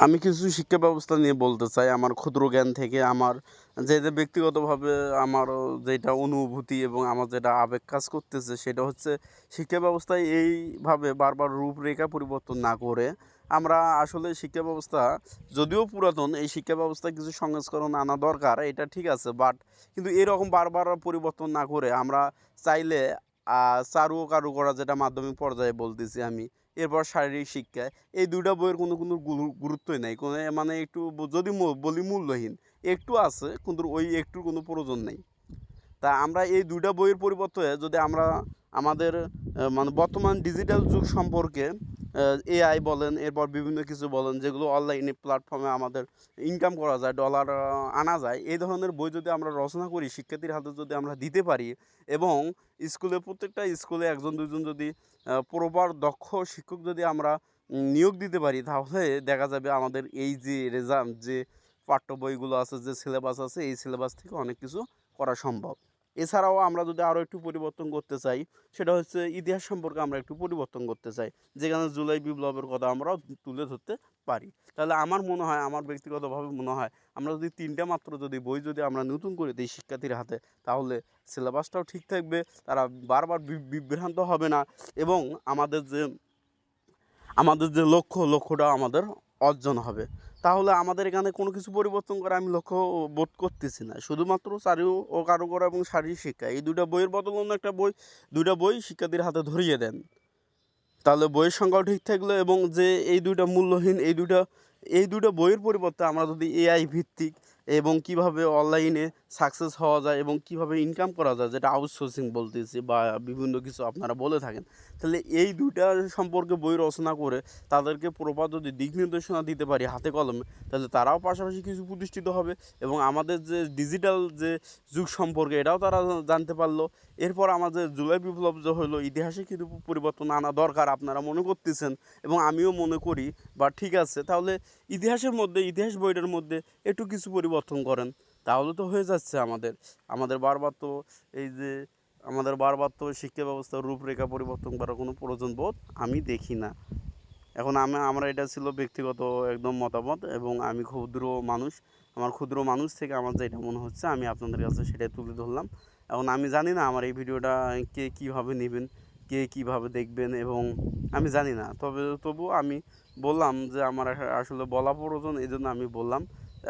আমি কিছু শিক্ষা ব্যবস্থা নিয়ে বলতে চাই। আমার ক্ষুদ্র জ্ঞান থেকে আমার যে যে ব্যক্তিগতভাবে আমার যেটা অনুভূতি এবং আমার যেটা আবেগ কাজ করতেছে সেটা হচ্ছে শিক্ষা ব্যবস্থায় এইভাবে বারবার রূপরেখা পরিবর্তন না করে আমরা আসলে শিক্ষা ব্যবস্থা যদিও পুরাতন, এই শিক্ষা ব্যবস্থায় কিছু সংস্করণ আনা দরকার, এটা ঠিক আছে বাট কিন্তু এরকম বারবার পরিবর্তন না করে আমরা চাইলে চারু ও কারু করা যেটা মাধ্যমিক পর্যায়ে বলতেছি আমি এরপর শারীরিক শিক্ষা, এই দুটা বইয়ের কোনো কোনো গুরুত্বই নাই। কোনো মানে একটু যদি বলি মূল্যহীন, একটু আছে, কিন্তু ওই একটুর কোনো প্রয়োজন নেই। তা আমরা এই দুইটা বইয়ের পরিবর্তে যদি আমরা আমাদের মানে বর্তমান ডিজিটাল যুগ সম্পর্কে এআই বলেন, এরপর বিভিন্ন কিছু বলেন, যেগুলো অনলাইনে প্ল্যাটফর্মে আমাদের ইনকাম করা যায় ডলার আনা যায়, এই ধরনের বই যদি আমরা রচনা করি, শিক্ষার্থীর হাতে যদি আমরা দিতে পারি এবং স্কুলে, প্রত্যেকটা স্কুলে একজন দুজন যদি প্রপার দক্ষ শিক্ষক যদি আমরা নিয়োগ দিতে পারি, তাহলে দেখা যাবে আমাদের এই যে রেজাল্ট যে পাঠ্য বইগুলো আছে, যে সিলেবাস আছে, এই সিলেবাস থেকে অনেক কিছু করা সম্ভব। এছাড়াও আমরা যদি আরও একটু পরিবর্তন করতে চাই, সেটা হচ্ছে ইতিহাস সম্পর্কে আমরা একটু পরিবর্তন করতে চাই। যেখানে জুলাই বিপ্লবের কথা আমরা তুলে ধরতে পারি। তাহলে আমার মনে হয়, আমার ব্যক্তিগতভাবে মনে হয়, আমরা যদি তিনটা মাত্র যদি বই যদি আমরা নতুন করে দিই শিক্ষার্থীর হাতে, তাহলে সিলেবাসটাও ঠিক থাকবে, তারা বারবার বিভ্রান্ত হবে না এবং আমাদের যে আমাদের যে লক্ষ্য, লক্ষ্যটা আমাদের অর্জন হবে। তাহলে আমাদের এখানে কোনো কিছু পরিবর্তন করে আমি লক্ষ্য বোধ করতেছি না। শুধুমাত্র চারি ও কারুকর এবং শারীরিক শিক্ষা। এই দুটা বইয়ের বদল অন্য একটা বই দুটা বই শিক্ষার্থীর হাতে ধরিয়ে দেন। তাহলে বইয়ের সংখ্যাও ঠিক থাকল এবং যে এই দুইটা মূল্যহীন, এই দুইটা, এই দুটো বইয়ের পরিবর্তে আমরা যদি এআই ভিত্তিক এবং কীভাবে অনলাইনে সাকসেস হওয়া যায় এবং কীভাবে ইনকাম করা যায়, যেটা আউটসোর্সিং বলতেছি বা বিভিন্ন কিছু আপনারা বলে থাকেন, তাহলে এই দুইটা সম্পর্কে বই রচনা করে তাদেরকে প্রপার যদি দিক নির্দেশনা দিতে পারি হাতে কলমে, তাহলে তারাও পাশাপাশি কিছু প্রতিষ্ঠিত হবে এবং আমাদের যে ডিজিটাল যে যুগ সম্পর্কে এটাও তারা জানতে পারল। এরপর আমাদের জুলাই বিপ্লব যে হলো, ইতিহাসে কিন্তু পরিবর্তন আনা দরকার আপনারা মনে করতেছেন এবং আমিও মনে করি, বা ঠিক আছে, তাহলে ইতিহাসের মধ্যে, ইতিহাস বইটার মধ্যে একটু কিছু পরিবর্তন করেন, তাহলে তো হয়ে যাচ্ছে আমাদের। আমাদের বারবার তো এই যে আমাদের বারবার তো শিক্ষা ব্যবস্থার রূপরেখা পরিবর্তন করার কোনো প্রয়োজন বোধ আমি দেখি না। এখন আমি, আমরা এটা ছিল ব্যক্তিগত একদম মতামত এবং আমি ক্ষুদ্র মানুষ, আমার ক্ষুদ্র মানুষ থেকে আমার যেটা মনে হচ্ছে আমি আপনাদের কাছে সেটাই তুলে ধরলাম। এখন আমি জানি না আমার এই ভিডিওটা কে কীভাবে নেবেন, কে কীভাবে দেখবেন এবং আমি জানি না। তবে, তবুও আমি বললাম যে আমার আসলে বলা প্রয়োজন এই জন্য আমি বললাম।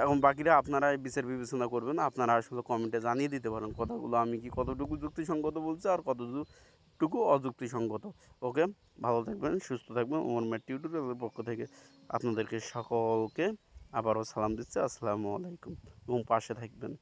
এখন বাকিরা আপনারা বিচার বিবেচনা করবেন, আপনারা আসলে কমেন্টে জানিয়ে দিতে পারেন কথাগুলো, আমি কি কতটুকু যুক্তিসঙ্গত বলছি আর কতটুকু অযুক্তিসঙ্গত। ওকে ভালো থাকবেন, সুস্থ থাকবেন, ওমর ম্যাট টিউটোরিয়ালের পক্ষ থেকে আপনাদেরকে সকলকে আবারও সালাম দিচ্ছি, আসসালামু আলাইকুম এবং পাশে থাকবেন।